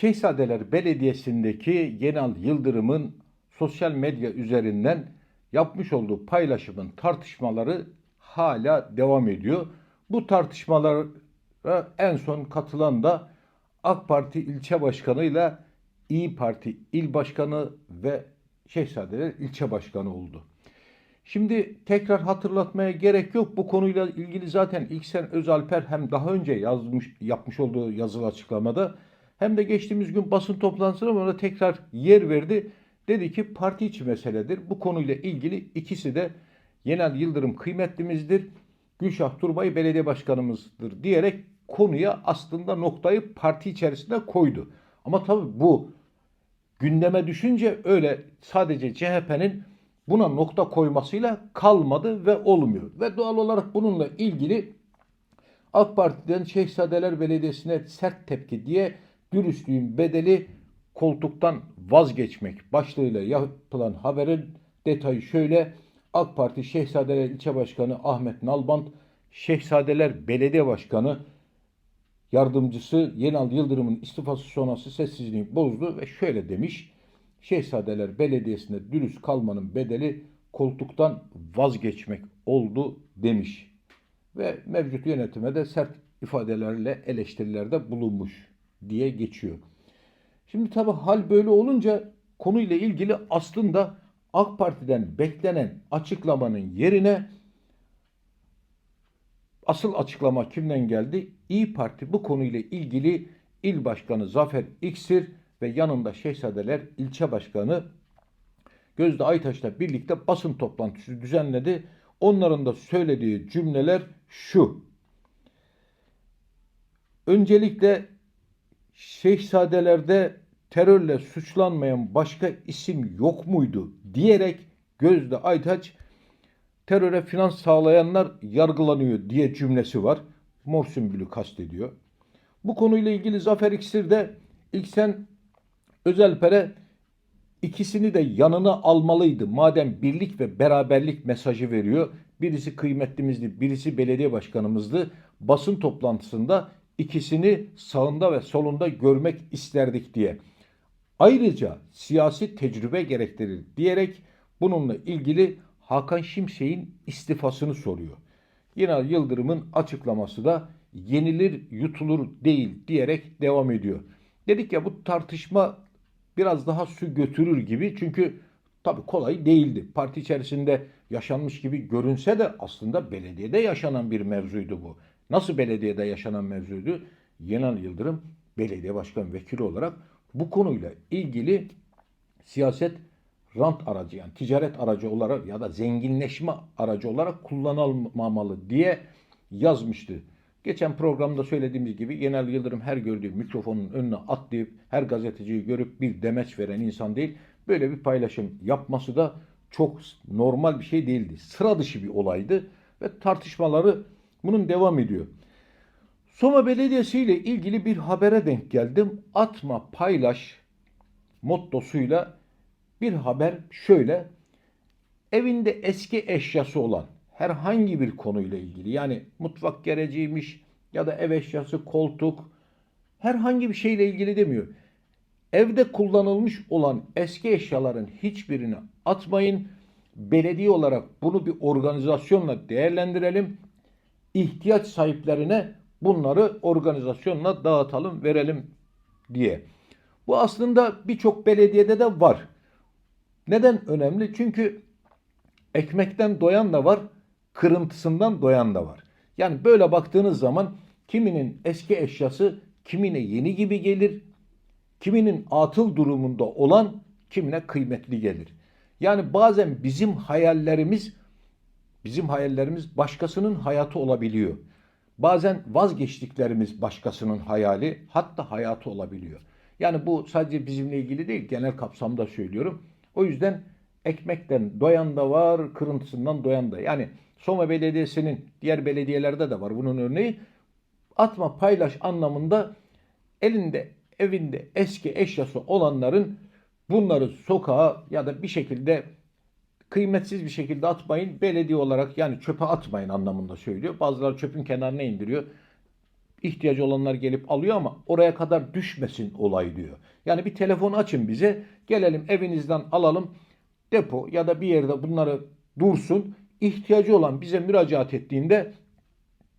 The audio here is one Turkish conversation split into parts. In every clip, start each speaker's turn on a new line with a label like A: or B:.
A: Şehzadeler Belediyesi'ndeki Yenal Yıldırım'ın sosyal medya üzerinden yapmış olduğu paylaşımın tartışmaları hala devam ediyor. Bu tartışmalara en son katılan da AK Parti ilçe başkanıyla İyi Parti il başkanı ve Şehzadeler ilçe başkanı oldu. Şimdi tekrar hatırlatmaya gerek yok. Bu konuyla ilgili zaten İlksen Özalper hem daha önce yazmış yapmış olduğu yazılı açıklamada hem de geçtiğimiz gün basın toplantısında ona tekrar yer verdi. Dedi ki parti içi meseledir. Bu konuyla ilgili ikisi de Yenal Yıldırım kıymetlimizdir. Gülşah Turbay belediye başkanımızdır diyerek konuya aslında noktayı parti içerisinde koydu. Ama tabii bu gündeme düşünce öyle sadece CHP'nin buna nokta koymasıyla kalmadı ve olmuyor. Ve doğal olarak bununla ilgili AK Parti'den Şehzadeler Belediyesi'ne sert tepki diye dürüstlüğün bedeli koltuktan vazgeçmek başlığıyla yapılan haberin detayı şöyle. AK Parti Şehzadeler İlçe Başkanı Ahmet Nalbant, Şehzadeler Belediye Başkanı yardımcısı Yenal Yıldırım'ın istifası sonrası sessizliği bozdu ve şöyle demiş. Şehzadeler Belediyesi'nde dürüst kalmanın bedeli koltuktan vazgeçmek oldu demiş. Ve mevcut yönetime de sert ifadelerle eleştirilerde bulunmuş diye geçiyor. Şimdi tabi hal böyle olunca konuyla ilgili aslında AK Parti'den beklenen açıklamanın yerine asıl açıklama kimden geldi? İyi Parti bu konuyla ilgili il başkanı Zafer İksir ve yanında Şehzadeler ilçe başkanı Gözde Aytaş'la birlikte basın toplantısı düzenledi. Onların da söylediği cümleler şu. Öncelikle Şehzadelerde terörle suçlanmayan başka isim yok muydu diyerek Gözde Aytaç teröre finans sağlayanlar yargılanıyor diye cümlesi var. Mor sümbülü kastediyor. Bu konuyla ilgili Zafer İksir de ilk sen Özelper'e ikisini de yanına almalıydı. Madem birlik ve beraberlik mesajı veriyor. Birisi kıymetlimizdi, birisi belediye başkanımızdı. Basın toplantısında ikisini sağında ve solunda görmek isterdik diye. Ayrıca siyasi tecrübe gerektirir diyerek bununla ilgili Hakan Şimşek'in istifasını soruyor. Yine Yıldırım'ın açıklaması da yenilir yutulur değil diyerek devam ediyor. Dedik ya bu tartışma biraz daha su götürür gibi çünkü tabi kolay değildi. Parti içerisinde yaşanmış gibi görünse de aslında belediyede yaşanan bir mevzuydu bu. Nasıl belediyede yaşanan mevzuydu? Yenal Yıldırım belediye başkan vekili olarak bu konuyla ilgili siyaset rant aracı yani ticaret aracı olarak ya da zenginleşme aracı olarak kullanılmamalı diye yazmıştı. Geçen programda söylediğimiz gibi Genel Yıldırım her gördüğü mikrofonun önüne atlayıp her gazeteciyi görüp bir demeç veren insan değil. Böyle bir paylaşım yapması da çok normal bir şey değildi. Sıra dışı bir olaydı ve tartışmaları bunun devam ediyor. Soma Belediyesi ile ilgili bir habere denk geldim. Atma paylaş mottosuyla bir haber şöyle. Evinde eski eşyası olan herhangi bir konuyla ilgili yani mutfak gereciymiş ya da ev eşyası, koltuk herhangi bir şeyle ilgili demiyor. Evde kullanılmış olan eski eşyaların hiçbirini atmayın. Belediye olarak bunu bir organizasyonla değerlendirelim. İhtiyaç sahiplerine bunları organizasyonla dağıtalım, verelim diye. Bu aslında birçok belediyede de var. Neden önemli? Çünkü ekmekten doyan da var, kırıntısından doyan da var. Yani böyle baktığınız zaman kiminin eski eşyası kimine yeni gibi gelir, kiminin atıl durumunda olan kimine kıymetli gelir. Yani bazen bizim hayallerimiz bizim hayallerimiz başkasının hayatı olabiliyor. Bazen vazgeçtiklerimiz başkasının hayali hatta hayatı olabiliyor. Yani bu sadece bizimle ilgili değil genel kapsamda söylüyorum. O yüzden ekmekten doyan da var, kırıntısından doyan da. Yani Soma Belediyesi'nin diğer belediyelerde de var bunun örneği. Atma paylaş anlamında elinde evinde eski eşyası olanların bunları sokağa ya da bir şekilde kıymetsiz bir şekilde atmayın. Belediye olarak yani çöpe atmayın anlamında söylüyor. Bazıları çöpün kenarına indiriyor. ihtiyacı olanlar gelip alıyor ama oraya kadar düşmesin olay diyor. Yani bir telefon açın bize gelelim evinizden alalım depo ya da bir yerde bunları dursun. İhtiyacı olan bize müracaat ettiğinde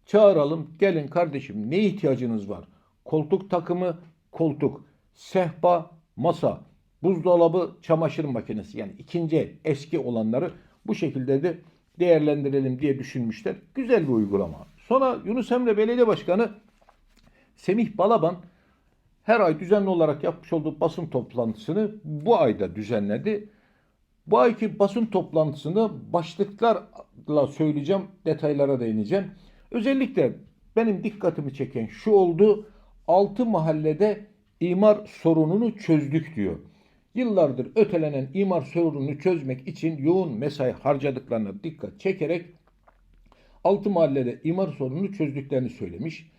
A: çağıralım. Gelin kardeşim ne ihtiyacınız var? Koltuk takımı, koltuk, sehpa, masa, buzdolabı, çamaşır makinesi yani ikinci eski olanları bu şekilde de değerlendirelim diye düşünmüşler. Güzel bir uygulama. Sonra Yunus Emre Belediye Başkanı Semih Balaban her ay düzenli olarak yapmış olduğu basın toplantısını bu ayda düzenledi. Bu ayki basın toplantısını başlıklarla söyleyeceğim, detaylara değineceğim. Özellikle benim dikkatimi çeken şu oldu. 6 mahallede imar sorununu çözdük diyor. Yıllardır ötelenen imar sorununu çözmek için yoğun mesai harcadıklarına dikkat çekerek 6 mahallede imar sorununu çözdüklerini söylemiş.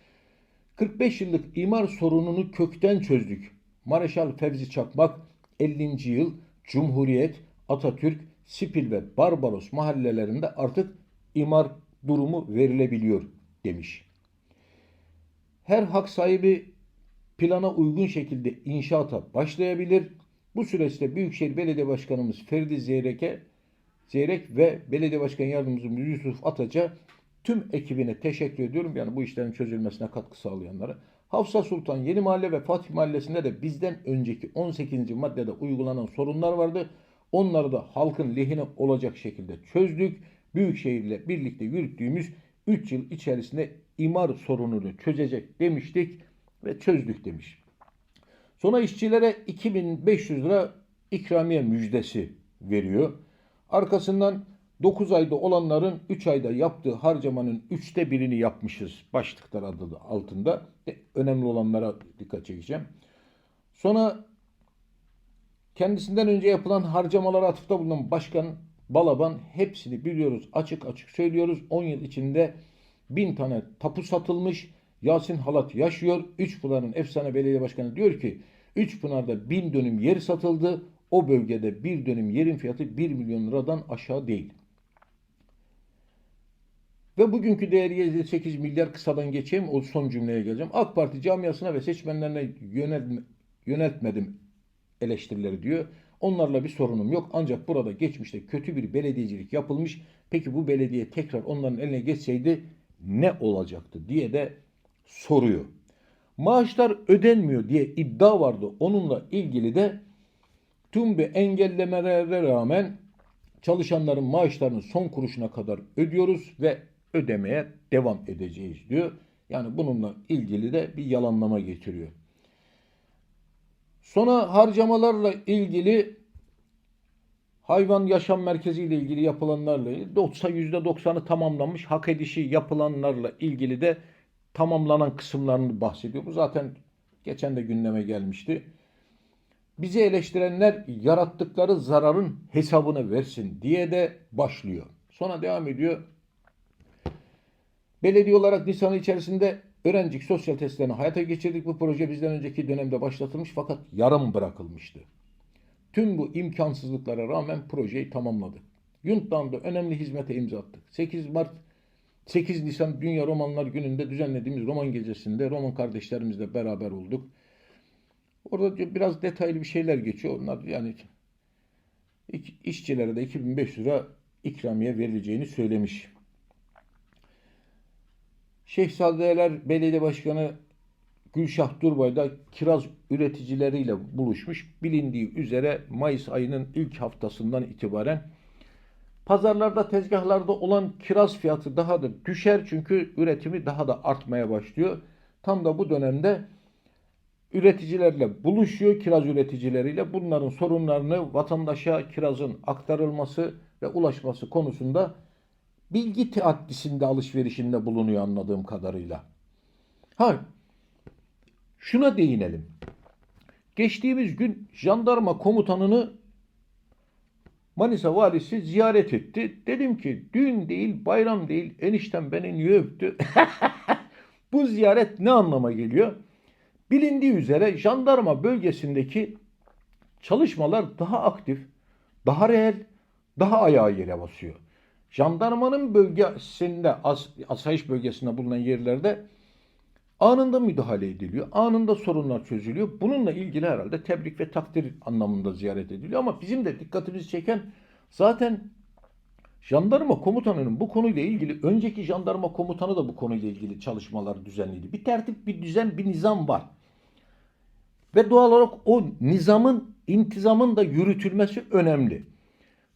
A: 45 yıllık imar sorununu kökten çözdük. Mareşal Fevzi Çakmak 50. yıl Cumhuriyet, Atatürk, Sipil ve Barbaros mahallelerinde artık imar durumu verilebiliyor demiş. Her hak sahibi plana uygun şekilde inşaata başlayabilir. Bu süreçte Büyükşehir Belediye Başkanımız Ferdi Zeyrek'e Zeyrek ve Belediye Başkan Yardımcımız Yusuf Ataç'a tüm ekibine teşekkür ediyorum. Yani bu işlerin çözülmesine katkı sağlayanlara. Hafsa Sultan Yeni Mahalle ve Fatih Mahallesi'nde de bizden önceki 18. maddede uygulanan sorunlar vardı. Onları da halkın lehine olacak şekilde çözdük. Büyükşehir ile birlikte yürüttüğümüz 3 yıl içerisinde imar sorununu çözecek demiştik ve çözdük demiş. Sonra işçilere 2500 lira ikramiye müjdesi veriyor. Arkasından 9 ayda olanların 3 ayda yaptığı harcamanın 3'te birini yapmışız başlıklar adı da altında. E, Önemli olanlara dikkat çekeceğim. Sonra kendisinden önce yapılan harcamalara atıfta bulunan Başkan Balaban hepsini biliyoruz açık açık söylüyoruz. 10 yıl içinde 1000 tane tapu satılmış. Yasin Halat yaşıyor. Üçpınar'ın efsane belediye başkanı diyor ki Üçpınar'da 1000 dönüm yer satıldı. O bölgede bir dönüm yerin fiyatı 1 milyon liradan aşağı değil. Ve bugünkü değeri 8 milyar kısadan geçeyim. O son cümleye geleceğim. AK Parti camiasına ve seçmenlerine yöneltme, yöneltmedim eleştirileri diyor. Onlarla bir sorunum yok. Ancak burada geçmişte kötü bir belediyecilik yapılmış. Peki bu belediye tekrar onların eline geçseydi ne olacaktı diye de soruyor. Maaşlar ödenmiyor diye iddia vardı. Onunla ilgili de tüm bir engellemelere rağmen çalışanların maaşlarını son kuruşuna kadar ödüyoruz ve ödemeye devam edeceğiz diyor. Yani bununla ilgili de bir yalanlama getiriyor. Sonra harcamalarla ilgili hayvan yaşam merkezi ile ilgili yapılanlarla ilgili %90'ı tamamlanmış hak edişi yapılanlarla ilgili de tamamlanan kısımlarını bahsediyor. Bu zaten geçen de gündeme gelmişti. Bizi eleştirenler yarattıkları zararın hesabını versin diye de başlıyor. Sonra devam ediyor. Belediye olarak Nisan içerisinde öğrencik sosyal testlerini hayata geçirdik. Bu proje bizden önceki dönemde başlatılmış fakat yarım bırakılmıştı. Tüm bu imkansızlıklara rağmen projeyi tamamladık. Yunt'tan da önemli hizmete imza attık. 8 Mart 8 Nisan Dünya Romanlar Günü'nde düzenlediğimiz roman gecesinde roman kardeşlerimizle beraber olduk. Orada biraz detaylı bir şeyler geçiyor. Onlar yani işçilere de 2500 lira ikramiye verileceğini söylemiş. Şehzadeler Belediye Başkanı Gülşah Durbay da kiraz üreticileriyle buluşmuş. Bilindiği üzere Mayıs ayının ilk haftasından itibaren pazarlarda, tezgahlarda olan kiraz fiyatı daha da düşer çünkü üretimi daha da artmaya başlıyor. Tam da bu dönemde üreticilerle buluşuyor, kiraz üreticileriyle. Bunların sorunlarını vatandaşa kirazın aktarılması ve ulaşması konusunda bilgi teaddisinde alışverişinde bulunuyor anladığım kadarıyla. Ha, şuna değinelim. Geçtiğimiz gün jandarma komutanını Manisa valisi ziyaret etti. Dedim ki düğün değil, bayram değil, eniştem beni niye öptü? Bu ziyaret ne anlama geliyor? Bilindiği üzere jandarma bölgesindeki çalışmalar daha aktif, daha reel, daha ayağa yere basıyor. Jandarmanın bölgesinde, as, asayiş bölgesinde bulunan yerlerde Anında müdahale ediliyor. Anında sorunlar çözülüyor. Bununla ilgili herhalde tebrik ve takdir anlamında ziyaret ediliyor. Ama bizim de dikkatimizi çeken zaten jandarma komutanının bu konuyla ilgili önceki jandarma komutanı da bu konuyla ilgili çalışmalar düzenledi. Bir tertip, bir düzen, bir nizam var. Ve doğal olarak o nizamın, intizamın da yürütülmesi önemli.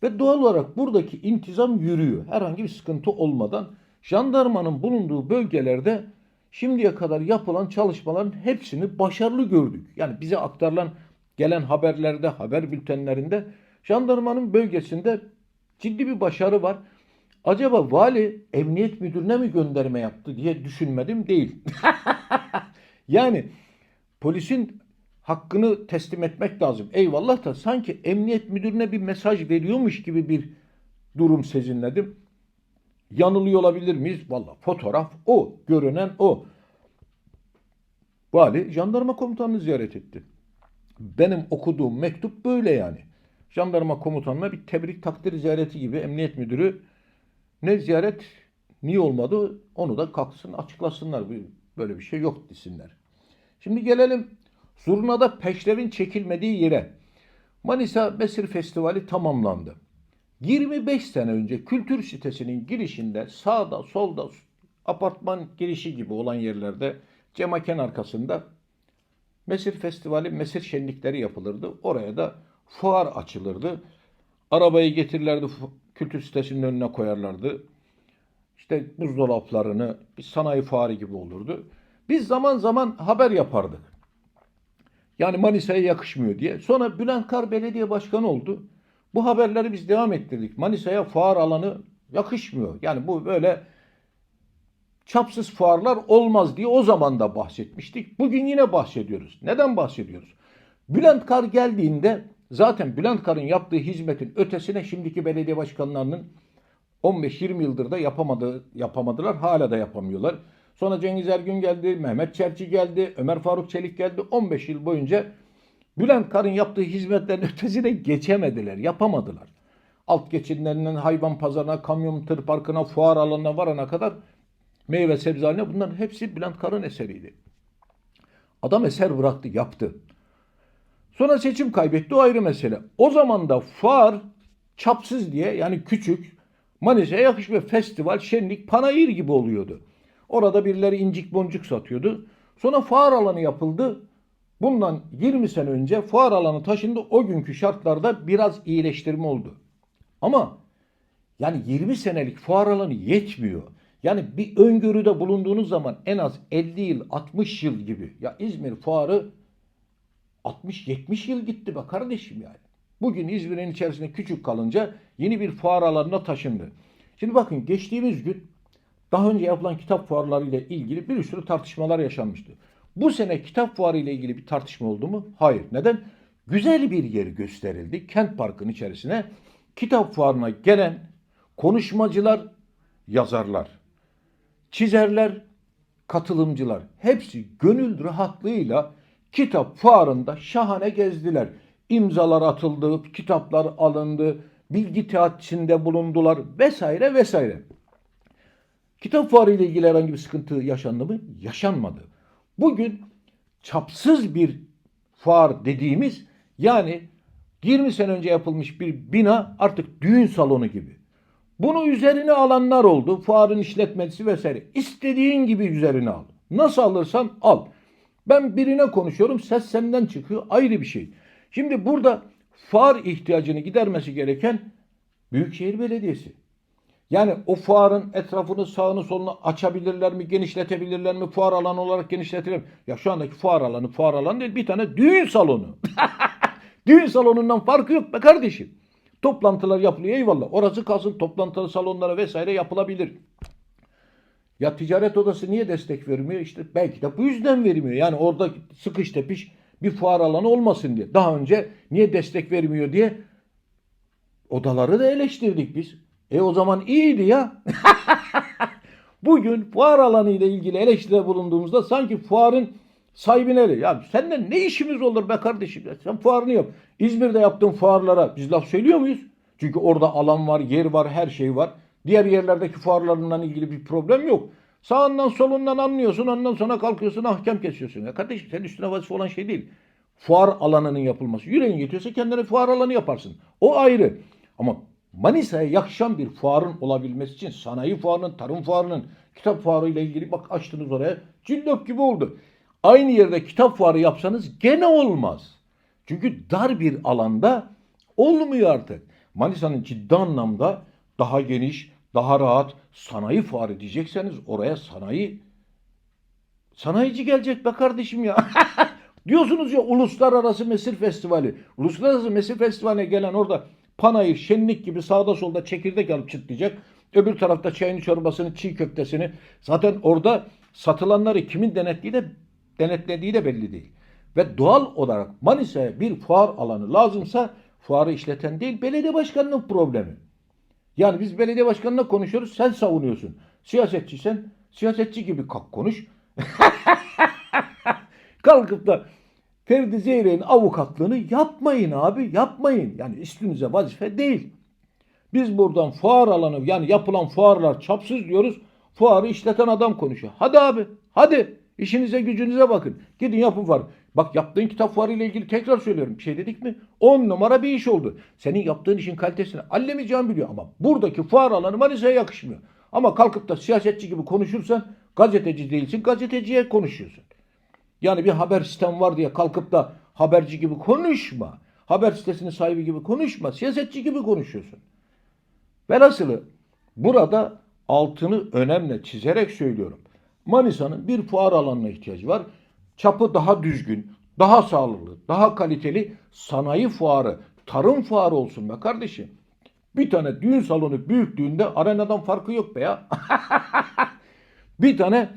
A: Ve doğal olarak buradaki intizam yürüyor. Herhangi bir sıkıntı olmadan jandarmanın bulunduğu bölgelerde şimdiye kadar yapılan çalışmaların hepsini başarılı gördük. Yani bize aktarılan gelen haberlerde, haber bültenlerinde jandarmanın bölgesinde ciddi bir başarı var. Acaba vali emniyet müdürüne mi gönderme yaptı diye düşünmedim değil. yani polisin hakkını teslim etmek lazım. Eyvallah da sanki emniyet müdürüne bir mesaj veriyormuş gibi bir durum sezinledim. Yanılıyor olabilir miyiz? Valla fotoğraf o, görünen o. Vali jandarma komutanını ziyaret etti. Benim okuduğum mektup böyle yani. Jandarma komutanına bir tebrik takdir ziyareti gibi emniyet müdürü ne ziyaret niye olmadı onu da kalksın açıklasınlar. Böyle bir şey yok desinler. Şimdi gelelim Zurna'da peşrevin çekilmediği yere. Manisa Mesir Festivali tamamlandı. 25 sene önce kültür sitesinin girişinde sağda solda apartman girişi gibi olan yerlerde cemaken arkasında Mesir Festivali, Mesir şenlikleri yapılırdı. Oraya da fuar açılırdı. Arabayı getirirlerdi kültür sitesinin önüne koyarlardı. İşte buzdolaplarını bir sanayi fuarı gibi olurdu. Biz zaman zaman haber yapardık. Yani Manisa'ya yakışmıyor diye. Sonra Bülent Kar belediye başkanı oldu. Bu haberleri biz devam ettirdik. Manisa'ya fuar alanı yakışmıyor. Yani bu böyle çapsız fuarlar olmaz diye o zaman da bahsetmiştik. Bugün yine bahsediyoruz. Neden bahsediyoruz? Bülent Kar geldiğinde zaten Bülent Kar'ın yaptığı hizmetin ötesine şimdiki belediye başkanlarının 15-20 yıldır da yapamadı, yapamadılar. Hala da yapamıyorlar. Sonra Cengiz Ergün geldi, Mehmet Çerçi geldi, Ömer Faruk Çelik geldi. 15 yıl boyunca Bülent Kar'ın yaptığı hizmetlerin ötesine geçemediler, yapamadılar. Alt geçidlerinden hayvan pazarına, kamyon tır parkına, fuar alanına varana kadar meyve sebze haline bunların hepsi Bülent Kar'ın eseriydi. Adam eser bıraktı, yaptı. Sonra seçim kaybetti o ayrı mesele. O zaman da fuar çapsız diye yani küçük Manisa'ya yakışmıyor festival, şenlik, panayır gibi oluyordu. Orada birileri incik boncuk satıyordu. Sonra fuar alanı yapıldı. Bundan 20 sene önce fuar alanı taşındı. O günkü şartlarda biraz iyileştirme oldu. Ama yani 20 senelik fuar alanı yetmiyor. Yani bir öngörüde bulunduğunuz zaman en az 50 yıl, 60 yıl gibi. Ya İzmir fuarı 60-70 yıl gitti be kardeşim yani. Bugün İzmir'in içerisinde küçük kalınca yeni bir fuar alanına taşındı. Şimdi bakın geçtiğimiz gün daha önce yapılan kitap fuarları ile ilgili bir sürü tartışmalar yaşanmıştı. Bu sene kitap fuarı ile ilgili bir tartışma oldu mu? Hayır. Neden? Güzel bir yer gösterildi. Kent Park'ın içerisine kitap fuarına gelen konuşmacılar, yazarlar, çizerler, katılımcılar hepsi gönül rahatlığıyla kitap fuarında şahane gezdiler. İmzalar atıldı, kitaplar alındı, bilgi teatisinde bulundular vesaire vesaire. Kitap fuarı ile ilgili herhangi bir sıkıntı yaşandı mı? Yaşanmadı. Bugün çapsız bir fuar dediğimiz yani 20 sene önce yapılmış bir bina artık düğün salonu gibi. Bunu üzerine alanlar oldu. Fuarın işletmecisi vesaire. İstediğin gibi üzerine al. Nasıl alırsan al. Ben birine konuşuyorum ses senden çıkıyor ayrı bir şey. Şimdi burada fuar ihtiyacını gidermesi gereken Büyükşehir Belediyesi. Yani o fuarın etrafını sağını solunu açabilirler mi, genişletebilirler mi, fuar alanı olarak genişletilir mi? Ya şu andaki fuar alanı fuar alanı değil bir tane düğün salonu. düğün salonundan farkı yok be kardeşim. Toplantılar yapılıyor eyvallah. Orası kalsın toplantılı salonlara vesaire yapılabilir. Ya ticaret odası niye destek vermiyor? İşte belki de bu yüzden vermiyor. Yani orada sıkış tepiş bir fuar alanı olmasın diye. Daha önce niye destek vermiyor diye odaları da eleştirdik biz. E o zaman iyiydi ya. Bugün fuar alanı ile ilgili eleştiride bulunduğumuzda sanki fuarın sahibileri ya senden ne işimiz olur be kardeşim ya sen fuarını yap. İzmir'de yaptığın fuarlara biz laf söylüyor muyuz? Çünkü orada alan var, yer var, her şey var. Diğer yerlerdeki fuarlarından ilgili bir problem yok. Sağından solundan anlıyorsun ondan sonra kalkıyorsun ahkam kesiyorsun. Ya kardeşim senin üstüne vazife olan şey değil. Fuar alanının yapılması. Yüreğin yetiyorsa kendine fuar alanı yaparsın. O ayrı. Ama Manisa'ya yakışan bir fuarın olabilmesi için sanayi fuarının, tarım fuarının, kitap fuarı ile ilgili bak açtınız oraya cillop gibi oldu. Aynı yerde kitap fuarı yapsanız gene olmaz. Çünkü dar bir alanda olmuyor artık. Manisa'nın ciddi anlamda daha geniş, daha rahat sanayi fuarı diyecekseniz oraya sanayi sanayici gelecek be kardeşim ya. Diyorsunuz ya uluslararası mesir festivali. Uluslararası mesir festivaline gelen orada panayır, şenlik gibi sağda solda çekirdek alıp çıtlayacak. Öbür tarafta çayını, çorbasını, çiğ köftesini. Zaten orada satılanları kimin denetlediği de, denetlediği de belli değil. Ve doğal olarak Manisa'ya bir fuar alanı lazımsa fuarı işleten değil belediye başkanının problemi. Yani biz belediye başkanına konuşuyoruz sen savunuyorsun. Siyasetçiysen siyasetçi gibi kalk konuş. Kalkıp da Ferdi Zeyrek'in avukatlığını yapmayın abi yapmayın. Yani üstünüze vazife değil. Biz buradan fuar alanı yani yapılan fuarlar çapsız diyoruz. Fuarı işleten adam konuşuyor. Hadi abi hadi işinize gücünüze bakın. Gidin yapın fuar. Bak yaptığın kitap fuarı ile ilgili tekrar söylüyorum. Bir şey dedik mi? 10 numara bir iş oldu. Senin yaptığın işin kalitesini allemeyeceğim biliyor ama buradaki fuar alanı Manisa'ya yakışmıyor. Ama kalkıp da siyasetçi gibi konuşursan gazeteci değilsin gazeteciye konuşuyorsun. Yani bir haber sistem var diye kalkıp da haberci gibi konuşma. Haber sitesinin sahibi gibi konuşma. Siyasetçi gibi konuşuyorsun. Velhasılı burada altını önemli çizerek söylüyorum. Manisa'nın bir fuar alanına ihtiyacı var. Çapı daha düzgün, daha sağlıklı, daha kaliteli sanayi fuarı, tarım fuarı olsun be kardeşim. Bir tane düğün salonu büyüklüğünde arenadan farkı yok be ya. bir tane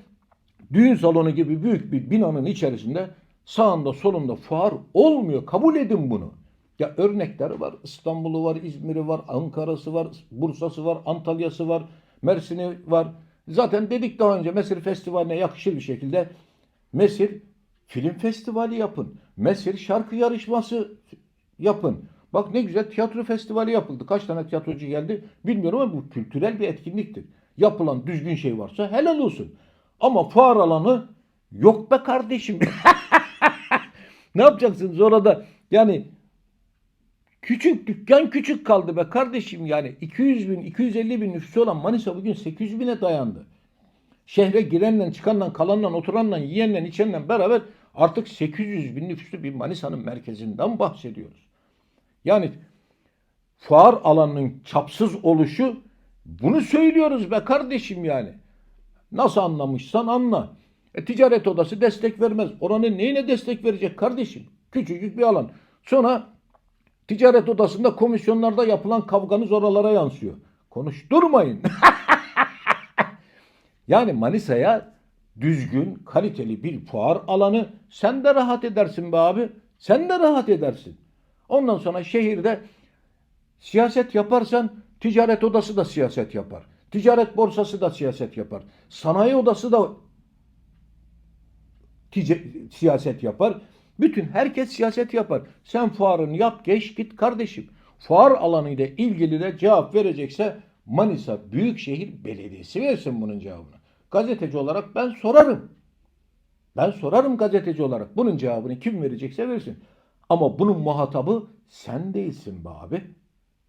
A: düğün salonu gibi büyük bir binanın içerisinde sağında solunda fuar olmuyor. Kabul edin bunu. Ya örnekler var. İstanbul'u var, İzmir'i var, Ankara'sı var, Bursa'sı var, Antalya'sı var, Mersin'i var. Zaten dedik daha önce Mesir Festivali'ne yakışır bir şekilde Mesir film festivali yapın. Mesir şarkı yarışması yapın. Bak ne güzel tiyatro festivali yapıldı. Kaç tane tiyatrocu geldi bilmiyorum ama bu kültürel bir etkinliktir. Yapılan düzgün şey varsa helal olsun. Ama fuar alanı yok be kardeşim. ne yapacaksınız orada? Yani küçük dükkan küçük kaldı be kardeşim yani 200 bin 250 bin nüfusu olan Manisa bugün 800 bine dayandı. Şehre girenle çıkanla kalanla oturanla yiyenle içenle beraber artık 800 bin nüfuslu bir Manisa'nın merkezinden bahsediyoruz. Yani fuar alanının çapsız oluşu bunu söylüyoruz be kardeşim yani. Nasıl anlamışsan anla. E, ticaret odası destek vermez. Oranın neyine destek verecek kardeşim? Küçücük bir alan. Sonra ticaret odasında komisyonlarda yapılan kavganız oralara yansıyor. Konuşturmayın. yani Manisa'ya düzgün, kaliteli bir fuar alanı sen de rahat edersin be abi. Sen de rahat edersin. Ondan sonra şehirde siyaset yaparsan ticaret odası da siyaset yapar. Ticaret borsası da siyaset yapar. Sanayi odası da siyaset yapar. Bütün herkes siyaset yapar. Sen fuarını yap geç git kardeşim. Fuar alanıyla ilgili de cevap verecekse Manisa Büyükşehir Belediyesi versin bunun cevabını. Gazeteci olarak ben sorarım. Ben sorarım gazeteci olarak. Bunun cevabını kim verecekse versin. Ama bunun muhatabı sen değilsin be abi.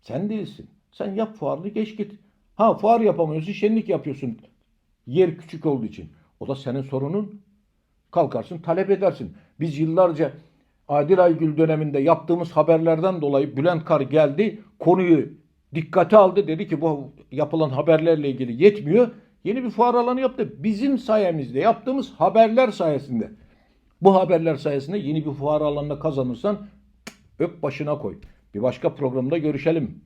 A: Sen değilsin. Sen yap fuarını geç git. Ha fuar yapamıyorsun, şenlik yapıyorsun. Yer küçük olduğu için. O da senin sorunun. Kalkarsın, talep edersin. Biz yıllarca Adil Aygül döneminde yaptığımız haberlerden dolayı Bülent Kar geldi, konuyu dikkate aldı. Dedi ki bu yapılan haberlerle ilgili yetmiyor. Yeni bir fuar alanı yaptı. Bizim sayemizde yaptığımız haberler sayesinde. Bu haberler sayesinde yeni bir fuar alanına kazanırsan öp başına koy. Bir başka programda görüşelim.